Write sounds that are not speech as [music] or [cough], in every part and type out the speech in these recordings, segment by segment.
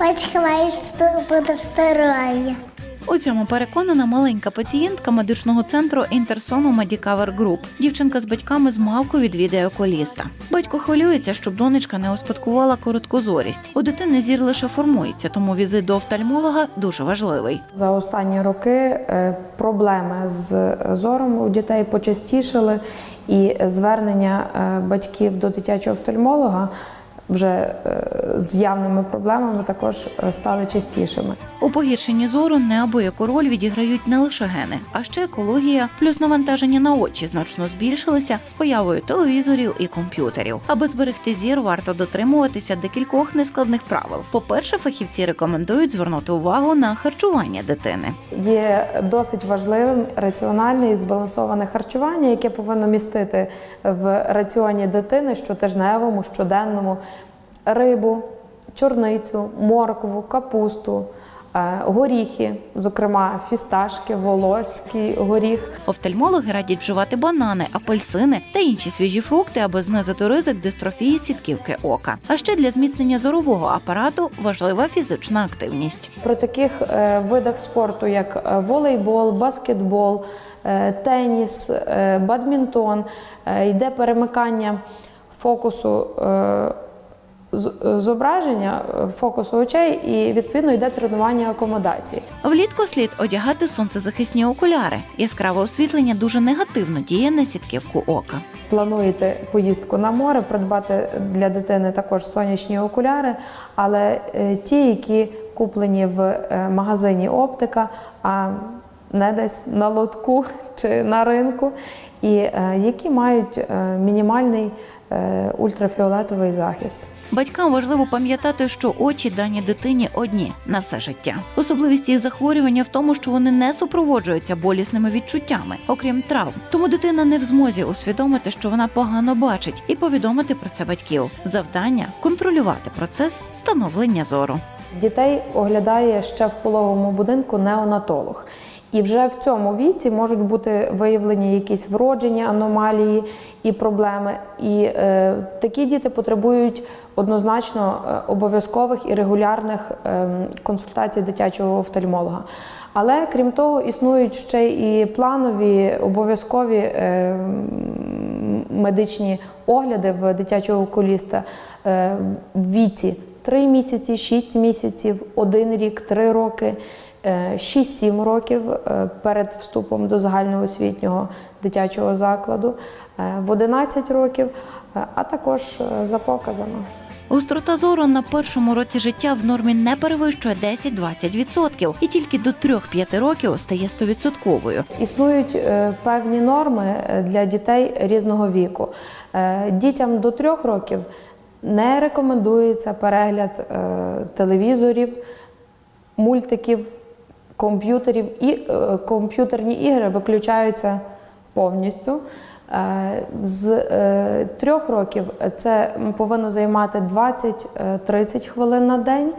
Батько має буде здоров'я. У цьому переконана маленька пацієнтка медичного центру Інтерсону Медікавер Груп. Дівчинка з батьками з малку відвідає окуліста. Батько хвилюється, щоб донечка не успадкувала короткозорість. У дитини зір лише формується, тому візит до офтальмолога дуже важливий. За останні роки е, проблеми з зором у дітей почастішали, і звернення е, батьків до дитячого офтальмолога вже е, з явними проблемами також е, стали частішими. У погіршенні зору неабияку роль відіграють не лише гени, а ще екологія, плюс навантаження на очі значно збільшилися з появою телевізорів і комп'ютерів. Аби зберегти зір, варто дотримуватися декількох нескладних правил. По-перше, фахівці рекомендують звернути увагу на харчування дитини. Є досить важливим раціональне і збалансоване харчування, яке повинно містити в раціоні дитини щотижневому, щоденному рибу, чорницю, моркву, капусту, е, горіхи, зокрема фісташки, волоський горіх. Офтальмологи радять вживати банани, апельсини та інші свіжі фрукти, аби знизити ризик дистрофії сітківки ока. А ще для зміцнення зорового апарату важлива фізична активність. При таких е, видах спорту, як е, волейбол, баскетбол, теніс, бадмінтон, йде перемикання фокусу зображення, е, фокусу очей, і відповідно йде тренування акомодації. Влітку слід одягати сонцезахисні окуляри. Яскраве освітлення дуже негативно діє на сітківку ока. Плануєте поїздку на море, придбати для дитини також сонячні окуляри, але е, ті, які куплені в е, магазині оптика, а не десь на лотку [laughs] чи на ринку, і е, які мають е, мінімальний е, ультрафіолетовий захист. Батькам важливо пам'ятати, що очі дані дитині одні на все життя. Особливість їх захворювання в тому, що вони не супроводжуються болісними відчуттями, окрім травм. Тому дитина не в змозі усвідомити, що вона погано бачить, і повідомити про це батьків. Завдання контролювати процес становлення зору. Дітей оглядає ще в пологовому будинку неонатолог. І вже в цьому віці можуть бути виявлені якісь вроджені аномалії і проблеми. І е, такі діти потребують однозначно е, обов'язкових і регулярних е, консультацій дитячого офтальмолога. Але крім того, існують ще і планові обов'язкові е, медичні огляди в дитячого окуліста е, в віці 3 місяці, 6 місяців, 1 рік, 3 роки, 6-7 років е, перед вступом до загальноосвітнього дитячого закладу, е, в 11 років, е, а також е, за показами. Гострота зору на першому році життя в нормі не перевищує 10-20% і тільки до 3-5 років стає 100%. Існують е, певні норми е, для дітей різного віку. Е, Дітям до трьох років не рекомендується перегляд е, телевізорів, мультиків, комп'ютерів і е, комп'ютерні ігри виключаються повністю. Е, З е, трьох років це повинно займати 20-30 хвилин на день.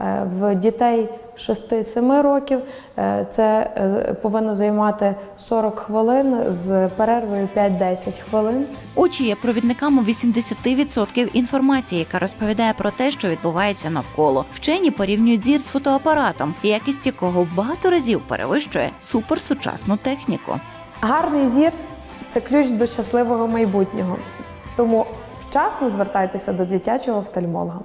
Е, В дітей 6-7 років е, це е, повинно займати 40 хвилин з перервою 5-10 хвилин. Очі є провідниками 80% інформації, яка розповідає про те, що відбувається навколо. Вчені порівнюють зір з фотоапаратом, якість якого в багато разів перевищує суперсучасну техніку. Гарний зір це ключ до щасливого майбутнього. Тому вчасно звертайтеся до дитячого офтальмолога.